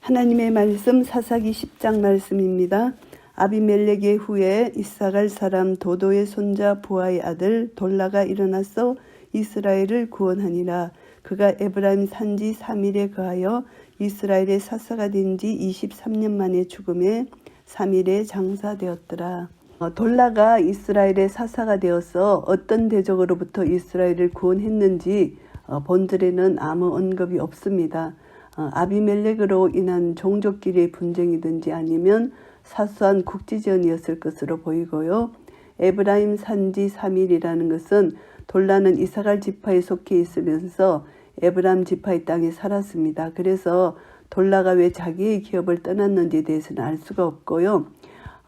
하나님의 말씀 사사기 10장 말씀입니다. 아비멜렉의 후에 이사갈 사람 도도의 손자 부하의 아들 돌라가 일어나서 이스라엘을 구원하니라. 그가 에브라임 산지 3일에 거하여 이스라엘의 사사가 된 지 23년 만에 죽음에 3일에 장사되었더라. 어, 돌라가 이스라엘의 사사가 되어서 어떤 대적으로부터 이스라엘을 구원했는지 어, 본들에는 아무 언급이 없습니다. 어, 아비멜렉으로 인한 종족끼리의 분쟁이든지 아니면 사소한 국지전이었을 것으로 보이고요. 에브라임 산지 3일이라는 것은 돌라는 이사갈 지파에 속해 있으면서 에브람 지파의 땅에 살았습니다. 그래서 돌라가 왜 자기의 기업을 떠났는지에 대해서는 알 수가 없고요.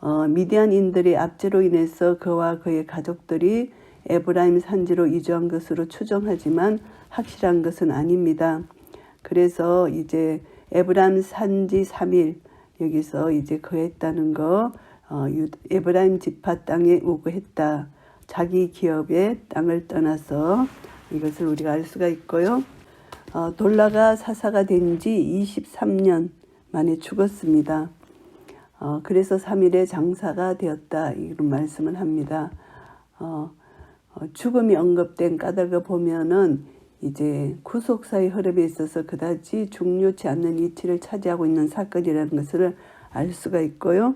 어, 미디안인들의 압제로 인해서 그와 그의 가족들이 에브라임 산지로 이주한 것으로 추정하지만 확실한 것은 아닙니다. 그래서 이제 에브라임 산지 3일 여기서 이제 거했다는 거 어, 에브라임 지파 땅에 우거했다. 자기 기업의 땅을 떠나서 이것을 우리가 알 수가 있고요. 어, 돌라가 사사가 된 지 23년 만에 죽었습니다. 어, 그래서 3일에 장사가 되었다. 이런 말씀을 합니다. 어, 어, 죽음이 언급된 까닭을 보면은 이제 구속사의 흐름에 있어서 그다지 중요치 않는 위치를 차지하고 있는 사건이라는 것을 알 수가 있고요.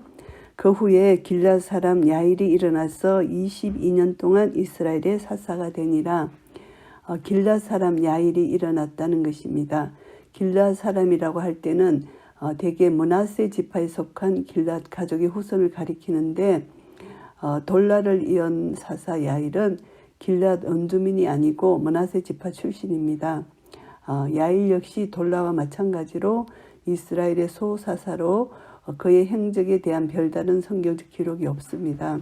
그 후에 길라 사람 야일이 일어나서 22년 동안 이스라엘의 사사가 되니라. 어, 길라 사람 야일이 일어났다는 것입니다. 길라 사람이라고 할 때는 어, 대개 문하세 지파에 속한 길랏 가족의 후손을 가리키는데 어, 돌라를 이은 사사 야일은 길랏 원주민이 아니고 문하세 지파 출신입니다. 어, 야일 역시 돌라와 마찬가지로 이스라엘의 소사사로 어, 그의 행적에 대한 별다른 성경적 기록이 없습니다.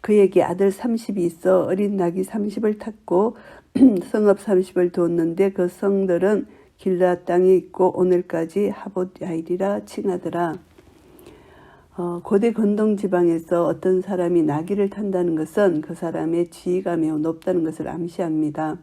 그에게 아들 30이 있어 어린 낙이 30을 탔고 성읍 30을 뒀는데 그 성들은 길라 땅에 있고 오늘까지 하봇 야일이라 칭하더라. 어, 고대 건동 지방에서 어떤 사람이 나귀를 탄다는 것은 그 사람의 지위가 매우 높다는 것을 암시합니다.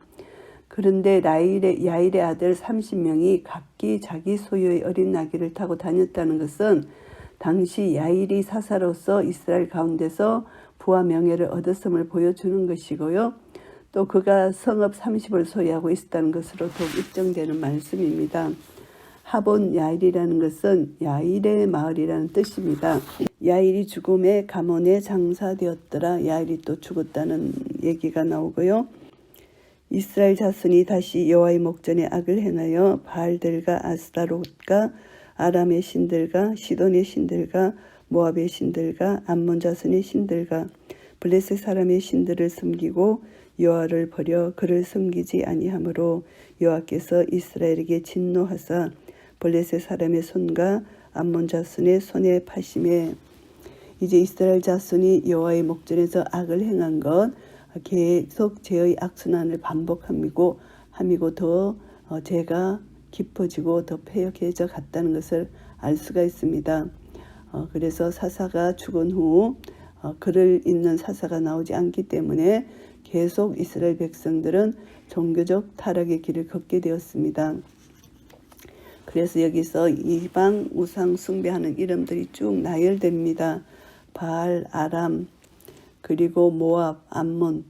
그런데 라일의, 야일의 아들 30명이 각기 자기 소유의 어린 나귀를 타고 다녔다는 것은 당시 야일이 사사로서 이스라엘 가운데서 부와 명예를 얻었음을 보여주는 것이고요. 또 그가 성읍 30을 소유하고 있었다는 것으로 더욱 입증되는 말씀입니다. 하본 야일이라는 것은 야일의 마을이라는 뜻입니다. 야일이 죽음에 가문에 장사되었더라. 야일이 또 죽었다는 얘기가 나오고요. 이스라엘 자손이 다시 여호와의 목전에 악을 행하여 바알들과 아스타롯과 아람의 신들과 시돈의 신들과 모압의 신들과 암몬 자손의 신들과 블레셋 사람의 신들을 섬기고 여호와를 버려 그를 섬기지 아니하므로 여호와께서 이스라엘에게 진노하사 블레셋 사람의 손과 암몬 자손의 손에 파심에 이제 이스라엘 자손이 여호와의 목전에서 악을 행한 것 계속 죄의 악순환을 반복함이고 함이고 더 어, 죄가 깊어지고 더 폐역해져 갔다는 것을 알 수가 있습니다. 어, 그래서 사사가 죽은 후 어, 글을 읽는 사사가 나오지 않기 때문에 계속 이스라엘 백성들은 종교적 타락의 길을 걷게 되었습니다. 그래서 여기서 이방 우상 숭배하는 이름들이 쭉 나열됩니다. 바알, 아람, 그리고 모압, 암몬,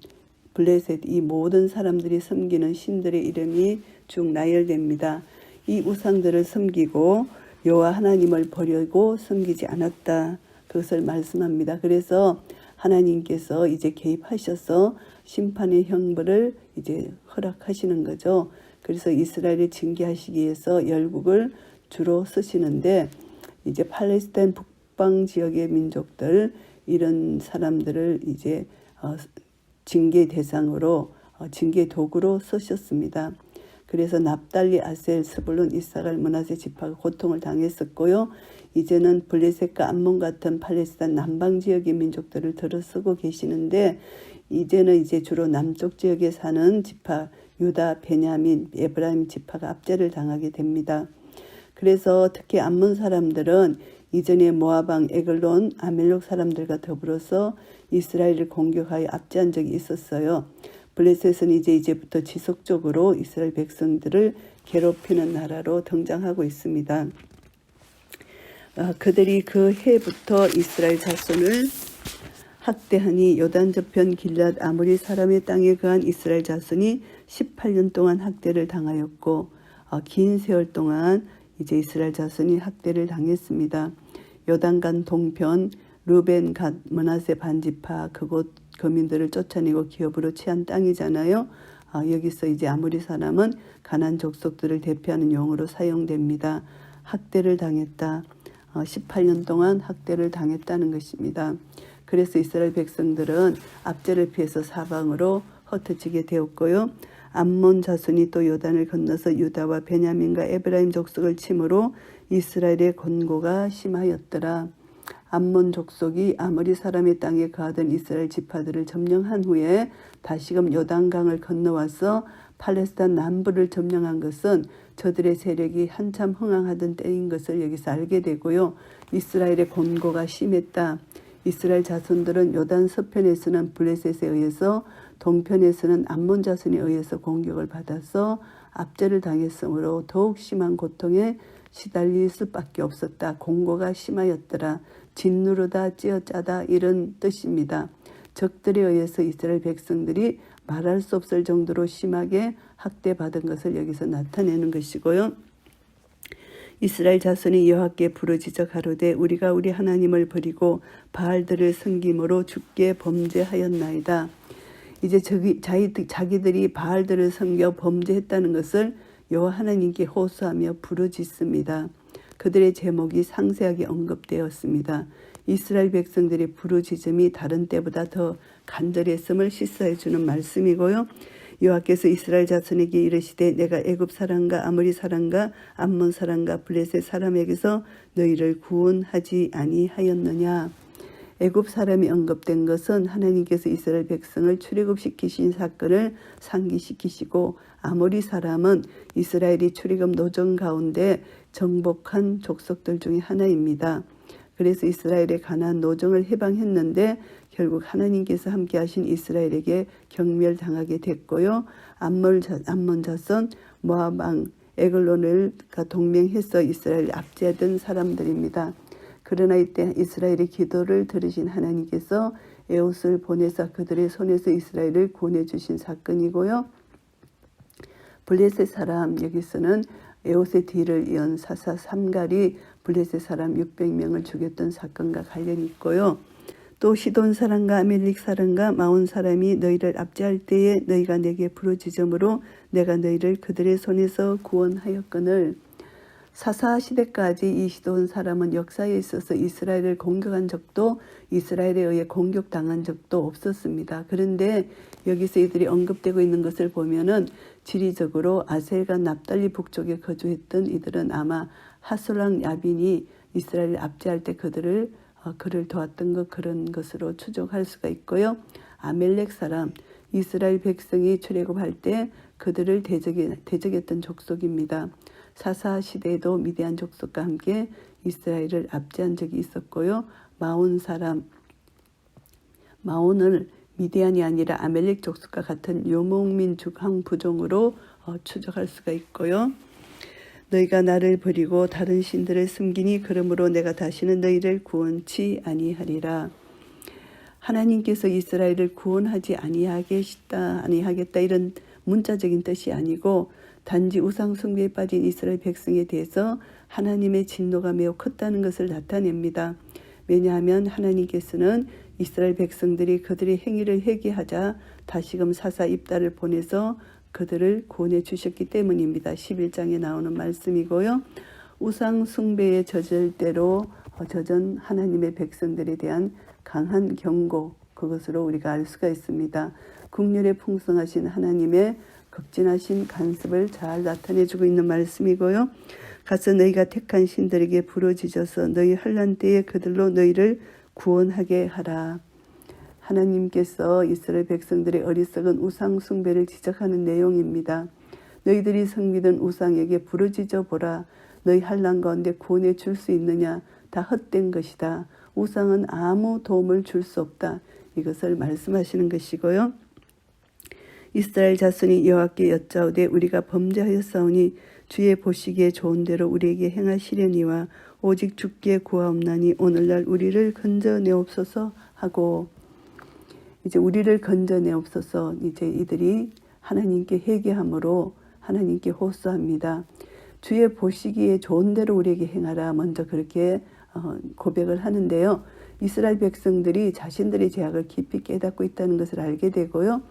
블레셋 이 모든 사람들이 섬기는 신들의 이름이 쭉 나열됩니다. 이 우상들을 섬기고 여호와 하나님을 버리고 섬기지 않았다. 그것을 말씀합니다. 그래서 하나님께서 이제 개입하셔서 심판의 형벌을 이제 허락하시는 거죠. 그래서 이스라엘을 징계하시기 위해서 열국을 주로 쓰시는데 이제 팔레스타인 북방 지역의 민족들 이런 사람들을 이제 어, 징계 대상으로 어, 징계 도구로 쓰셨습니다. 그래서 납달리, 아셀, 스불론, 이사갈, 문하세 지파가 고통을 당했었고요. 이제는 블레셋과 암몬 같은 팔레스타인 남방 지역의 민족들을 들어쓰고 계시는데 이제는 이제 주로 남쪽 지역에 사는 지파 유다, 베냐민, 에브라임 지파가 압제를 당하게 됩니다. 그래서 특히 암몬 사람들은 이전에 모아방, 에글론, 아멜록 사람들과 더불어서 이스라엘을 공격하여 압제한 적이 있었어요. 블레셋은 이제 이제부터 지속적으로 이스라엘 백성들을 괴롭히는 나라로 등장하고 있습니다. 아, 그들이 그 해부터 이스라엘 자손을 학대하니 요단 저편 길랏 아모리 사람의 땅에 거한 이스라엘 자손이 18년 동안 학대를 당하였고 어, 긴 세월 동안 이제 이스라엘 자손이 학대를 당했습니다. 요단간 동편 루벤 갓 머나세 반지파 그곳 거민들을 쫓아내고 기업으로 취한 땅이잖아요. 아, 여기서 이제 아무리 사람은 가난 족속들을 대표하는 용어로 사용됩니다. 학대를 당했다. 어, 18년 동안 학대를 당했다는 것입니다. 그래서 이스라엘 백성들은 압제를 피해서 사방으로 흩어지게 되었고요. 암몬 자손이 또 요단을 건너서 유다와 베냐민과 에브라임 족속을 침으로 이스라엘의 권고가 심하였더라. 암몬 족속이 아모리 사람의 땅에 거하던 이스라엘 지파들을 점령한 후에 다시금 요단강을 건너와서 팔레스타인 남부를 점령한 것은 저들의 세력이 한참 흥황하던 때인 것을 여기서 알게 되고요. 이스라엘의 권고가 심했다. 이스라엘 자손들은 요단 서편에서는 블레셋에 의해서 동편에서는 암몬 자손에 의해서 공격을 받아서 압제를 당했으므로 더욱 심한 고통에 시달릴 수밖에 없었다. 공고가 심하였더라. 진누르다 찌어짜다 이런 뜻입니다. 적들에 의해서 이스라엘 백성들이 말할 수 없을 정도로 심하게 학대받은 것을 여기서 나타내는 것이고요. 이스라엘 자손이 여호와께 부르짖어 가로되 우리가 우리 하나님을 버리고 바알들을 섬김으로 죽게 범죄하였나이다. 이제 저기 자기 자기들이 바알들을 섬겨 범죄했다는 것을 여호와 하나님께 호소하며 부르짖습니다. 그들의 제목이 상세하게 언급되었습니다. 이스라엘 백성들의 부르짖음이 다른 때보다 더 간절했음을 시사해 주는 말씀이고요. 여호와께서 이스라엘 자손에게 이르시되 내가 애굽 사람과 아모리 사람과 암몬 사람과 블레셋 사람에게서 너희를 구원하지 아니하였느냐. 애굽 사람이 언급된 것은 하나님께서 이스라엘 백성을 출애굽시키신 사건을 상기시키시고 아모리 사람은 이스라엘이 출애굽 노정 가운데 정복한 족속들 중의 하나입니다. 그래서 이스라엘의 가난 노정을 해방했는데 결국 하나님께서 함께 하신 이스라엘에게 경멸당하게 됐고요. 암몬, 자손 모압 왕 에글론을 동맹해서 이스라엘 압제하던 사람들입니다. 그러나 이때 이스라엘의 기도를 들으신 하나님께서 에옷을 보내사 그들의 손에서 이스라엘을 구원해 주신 사건이고요. 블레셋 사람 여기서는 에옷의 뒤를 이은 사사 삼갈이 블레셋 사람 600명을 죽였던 사건과 관련이 있고요. 또 시돈 사람과 아멜릭 사람과 마온 사람이 너희를 압제할 때에 너희가 내게 부르짖음으로 내가 너희를 그들의 손에서 구원하였거늘 사사 시대까지 이 시돈 사람은 역사에 있어서 이스라엘을 공격한 적도 이스라엘에 의해 공격당한 적도 없었습니다. 그런데 여기서 이들이 언급되고 있는 것을 보면은 지리적으로 아셀과 납달리 북쪽에 거주했던 이들은 아마 하솔랑 야빈이 이스라엘을 압제할 때 그들을 어, 그를 도왔던 것 그런 것으로 추정할 수가 있고요. 아멜렉 사람 이스라엘 백성이 출애굽할 때 그들을 대적해, 대적했던 족속입니다. 사사 시대에도 미디안 족속과 함께 이스라엘을 압제한 적이 있었고요. 마온 사람 마온을 미디안이 아니라 아멜렉 족속과 같은 요목민 죽항 부종으로 어, 추적할 수가 있고요. 너희가 나를 버리고 다른 신들을 숨기니 그러므로 내가 다시는 너희를 구원치 아니하리라. 하나님께서 이스라엘을 구원하지 아니하겠다 아니하겠다 이런 문자적인 뜻이 아니고 단지 우상 숭배에 빠진 이스라엘 백성에 대해서 하나님의 진노가 매우 컸다는 것을 나타냅니다. 왜냐하면 하나님께서는 이스라엘 백성들이 그들의 행위를 회개하자 다시금 사사 입다를 보내서 그들을 구원해 주셨기 때문입니다. 11장에 나오는 말씀이고요. 우상 숭배의 저절대로 젖은 하나님의 백성들에 대한 강한 경고 그것으로 우리가 알 수가 있습니다. 국률에 풍성하신 하나님의 극진하신 간섭을 잘 나타내주고 있는 말씀이고요. 가서 너희가 택한 신들에게 부르짖어서 너희 환란 때에 그들로 너희를 구원하게 하라. 하나님께서 이스라엘 백성들의 어리석은 우상 숭배를 지적하는 내용입니다. 너희들이 섬기던 우상에게 부르짖어 보라. 너희 환란 가운데 구원해 줄 수 있느냐? 다 헛된 것이다. 우상은 아무 도움을 줄 수 없다. 이것을 말씀하시는 것이고요. 이스라엘 자손이 여호와께 여짜오되 우리가 범죄하였사오니 주의 보시기에 좋은 대로 우리에게 행하시려니와 오직 주께 구하옵나니 오늘날 우리를 건져 내옵소서 하고 이제 우리를 건져내옵소서 이제 이들이 하나님께 회개함으로 하나님께 호소합니다. 주의 보시기에 좋은 대로 우리에게 행하라 먼저 그렇게 어, 고백을 하는데요. 이스라엘 백성들이 자신들의 죄악을 깊이 깨닫고 있다는 것을 알게 되고요.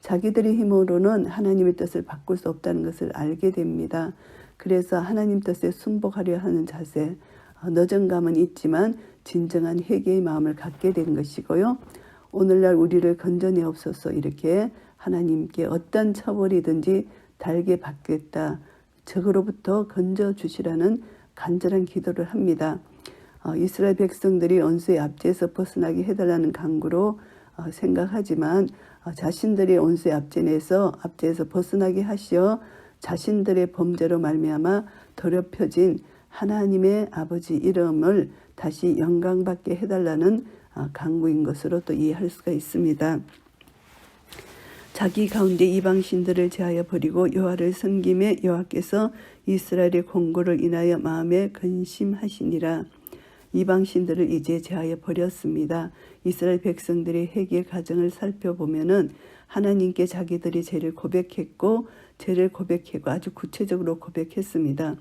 자기들의 힘으로는 하나님의 뜻을 바꿀 수 없다는 것을 알게 됩니다. 그래서 하나님 뜻에 순복하려 하는 자세, 어, 너정감은 있지만 진정한 회개의 마음을 갖게 된 것이고요. 오늘날 우리를 건져내옵소서 이렇게 하나님께 어떤 처벌이든지 달게 받겠다. 적으로부터 건져 주시라는 간절한 기도를 합니다. 어, 이스라엘 백성들이 원수의 압제에서 벗어나게 해달라는 강구로 어, 생각하지만 어, 자신들의 원수의 압제에서 압제에서 벗어나게 하시어 자신들의 범죄로 말미암아 더럽혀진 하나님의 아버지 이름을 다시 영광받게 해달라는 어, 강구인 것으로 또 이해할 수가 있습니다. 자기 가운데 이방신들을 제하여 버리고 여호와를 섬김에 여호와께서 이스라엘의 공고를 인하여 마음에 근심하시니라. 이방신들을 이제 제하여 버렸습니다. 이스라엘 백성들의 회개 과정을 살펴보면은 하나님께 자기들이 죄를 고백했고 죄를 고백하고 아주 구체적으로 고백했습니다.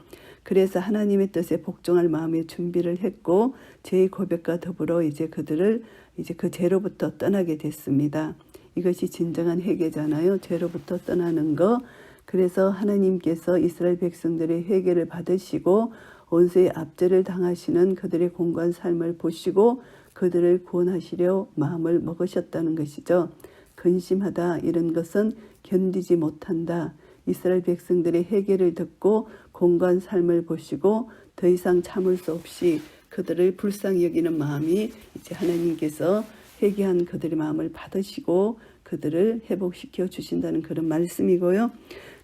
그래서 하나님의 뜻에 복종할 마음의 준비를 했고 죄의 고백과 더불어 이제 그들을 이제 그 죄로부터 떠나게 됐습니다. 이것이 진정한 회개잖아요. 죄로부터 떠나는 거. 그래서 하나님께서 이스라엘 백성들의 회개를 받으시고 원수의 압제를 당하시는 그들의 공고한 삶을 보시고 그들을 구원하시려 마음을 먹으셨다는 것이죠. 근심하다 이런 것은 견디지 못한다. 이스라엘 백성들의 회개를 듣고 공고한 삶을 보시고 더 이상 참을 수 없이 그들을 불쌍히 여기는 마음이 이제 하나님께서 회개한 그들의 마음을 받으시고 그들을 회복시켜 주신다는 그런 말씀이고요.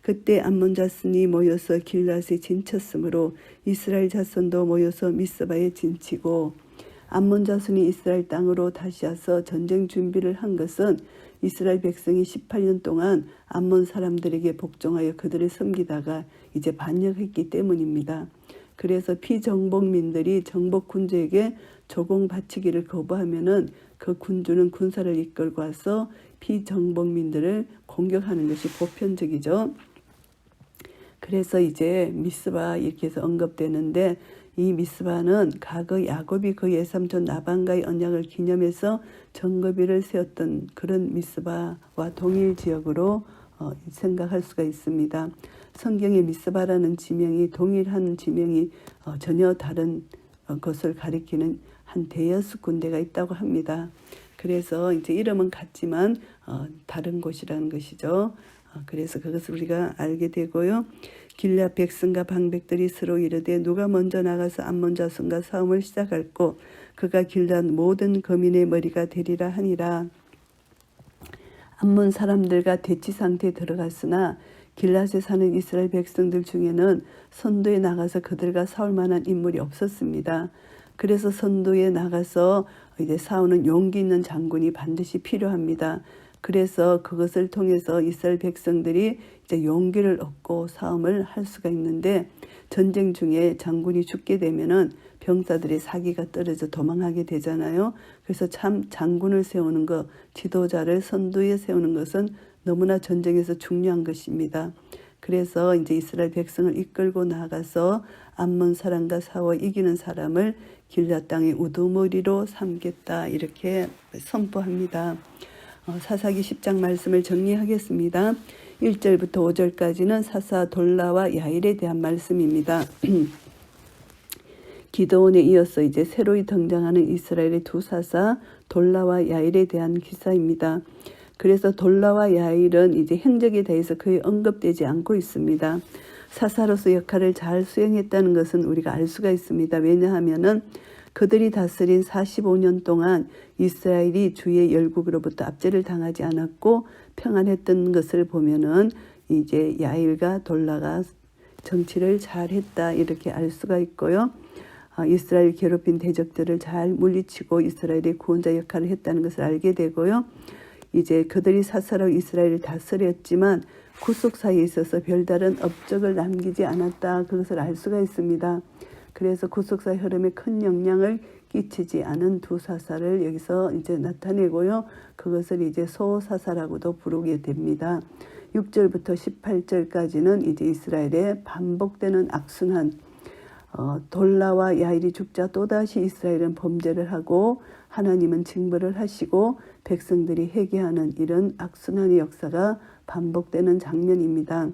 그때 암몬 자손이 모여서 길라스에 진쳤으므로 이스라엘 자손도 모여서 미스바에 진치고 암몬 자손이 이스라엘 땅으로 다시 와서 전쟁 준비를 한 것은 이스라엘 백성이 18년 동안 암몬 사람들에게 복종하여 그들을 섬기다가 이제 반역했기 때문입니다. 그래서 피정복민들이 정복 군주에게 조공 바치기를 거부하면은 그 군주는 군사를 이끌고 와서 피정복민들을 공격하는 것이 보편적이죠. 그래서 이제 미스바 이렇게 해서 언급되는데 이 미스바는 과거 야곱이 그 예삼촌 나반가의 언약을 기념해서 정거비를 세웠던 그런 미스바와 동일 지역으로 어, 생각할 수가 있습니다. 성경의 미스바라는 지명이 동일한 지명이 어, 전혀 다른 어, 것을 가리키는 한 대여섯 군데가 있다고 합니다. 그래서 이제 이름은 같지만 어, 다른 곳이라는 것이죠. 어, 그래서 그것을 우리가 알게 되고요. 길라 백성과 방백들이 서로 이르되 누가 먼저 나가서 암몬 자손과 싸움을 시작할고 그가 길라 모든 거민의 머리가 되리라 하니라. 암몬 사람들과 대치 상태에 들어갔으나 길라에 사는 이스라엘 백성들 중에는 선도에 나가서 그들과 싸울 만한 인물이 없었습니다. 그래서 선도에 나가서 이제 싸우는 용기 있는 장군이 반드시 필요합니다. 그래서 그것을 통해서 이스라엘 백성들이 이제 용기를 얻고 싸움을 할 수가 있는데 전쟁 중에 장군이 죽게 되면은 병사들의 사기가 떨어져 도망하게 되잖아요. 그래서 참 장군을 세우는 것, 지도자를 선두에 세우는 것은 너무나 전쟁에서 중요한 것입니다. 그래서 이제 이스라엘 백성을 이끌고 나가서 암몬 사람과 싸워 이기는 사람을 길라 땅의 우두머리로 삼겠다 이렇게 선포합니다. 어, 사사기 10장 말씀을 정리하겠습니다. 1절부터 5절까지는 사사 돌라와 야일에 대한 말씀입니다. 기도원에 이어서 이제 새로이 등장하는 이스라엘의 두 사사 돌라와 야일에 대한 기사입니다. 그래서 돌라와 야일은 이제 행적에 대해서 거의 언급되지 않고 있습니다. 사사로서 역할을 잘 수행했다는 것은 우리가 알 수가 있습니다. 왜냐하면은 그들이 다스린 45년 동안 이스라엘이 주의 열국으로부터 압제를 당하지 않았고 평안했던 것을 보면은 이제 야일과 돌라가 정치를 잘했다 이렇게 알 수가 있고요. 아, 이스라엘 괴롭힌 대적들을 잘 물리치고 이스라엘의 구원자 역할을 했다는 것을 알게 되고요. 이제 그들이 사사로 이스라엘을 다스렸지만 구속사에 있어서 별다른 업적을 남기지 않았다. 그것을 알 수가 있습니다. 그래서 구속사 흐름에 큰 영향을 끼치지 않은 두 사사를 여기서 이제 나타내고요. 그것을 이제 소사사라고도 부르게 됩니다. 6절부터 18절까지는 이제 이스라엘의 반복되는 악순환, 어, 돌라와 야일이 죽자 또다시 이스라엘은 범죄를 하고 하나님은 징벌을 하시고 백성들이 회개하는 이런 악순환의 역사가 반복되는 장면입니다.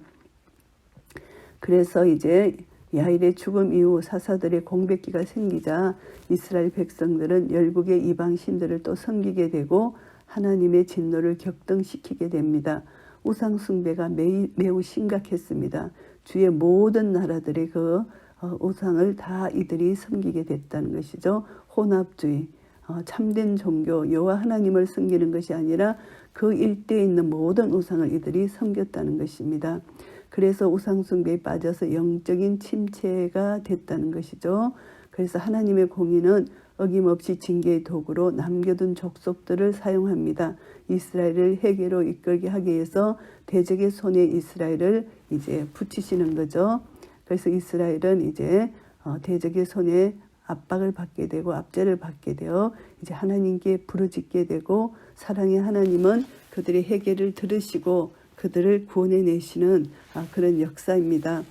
그래서 이제 야일의 죽음 이후 사사들의 공백기가 생기자 이스라엘 백성들은 열국의 이방 신들을 또 섬기게 되고 하나님의 진노를 격등시키게 됩니다. 우상 숭배가 매우, 심각했습니다. 주의 모든 나라들의 그 어, 우상을 다 이들이 섬기게 됐다는 것이죠. 혼합주의, 어, 참된 종교, 여호와 하나님을 섬기는 것이 아니라 그 일대에 있는 모든 우상을 이들이 섬겼다는 것입니다. 그래서 우상 숭배에 빠져서 영적인 침체가 됐다는 것이죠. 그래서 하나님의 공의는 어김없이 징계의 도구로 남겨둔 족속들을 사용합니다. 이스라엘을 해계로 이끌게 하기 위해서 대적의 손에 이스라엘을 이제 붙이시는 거죠. 그래서 이스라엘은 이제 어, 대적의 손에 압박을 받게 되고 압제를 받게 되어 이제 하나님께 부르짖게 되고 사랑의 하나님은 그들의 해결을 들으시고 그들을 구원해 내시는 아, 그런 역사입니다.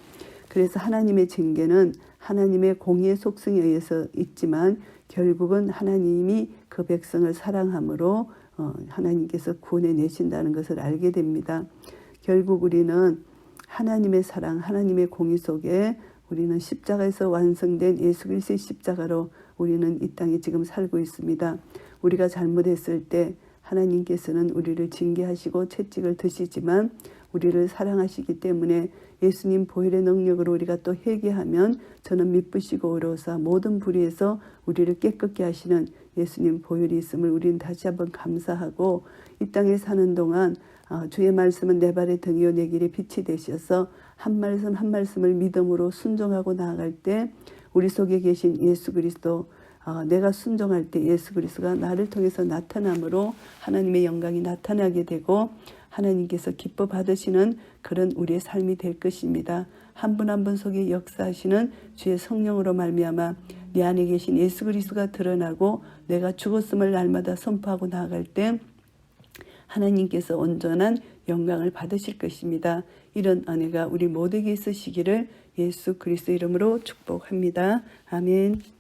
그래서 하나님의 징계는 하나님의 공의의 속성에 의해서 있지만 결국은 하나님이 그 백성을 사랑함으로 어, 하나님께서 구원해 내신다는 것을 알게 됩니다. 결국 우리는 하나님의 사랑, 하나님의 공의 속에 우리는 십자가에서 완성된 예수 그리스도의 십자가로 우리는 이 땅에 지금 살고 있습니다. 우리가 잘못했을 때 하나님께서는 우리를 징계하시고 채찍을 드시지만 우리를 사랑하시기 때문에 예수님 보혈의 능력으로 우리가 또 회개하면 저는 미쁘시고 어려워서 모든 불의에서 우리를 깨끗게 하시는 예수님 보혈이 있음을 우리는 다시 한번 감사하고 이 땅에 사는 동안 어, 주의 말씀은 내 발의 등이요 내 길의 빛이 되셔서 한 말씀 한 말씀을 믿음으로 순종하고 나아갈 때 우리 속에 계신 예수 그리스도 어, 내가 순종할 때 예수 그리스도가 나를 통해서 나타남으로 하나님의 영광이 나타나게 되고 하나님께서 기뻐 받으시는 그런 우리의 삶이 될 것입니다. 한 분 한분 속에 역사하시는 주의 성령으로 말미암아 내 안에 계신 예수 그리스도가 드러나고 내가 죽었음을 날마다 선포하고 나아갈 때 하나님께서 온전한 영광을 받으실 것입니다. 이런 은혜가 우리 모두에게 있으시기를 예수 그리스도 이름으로 축복합니다. 아멘.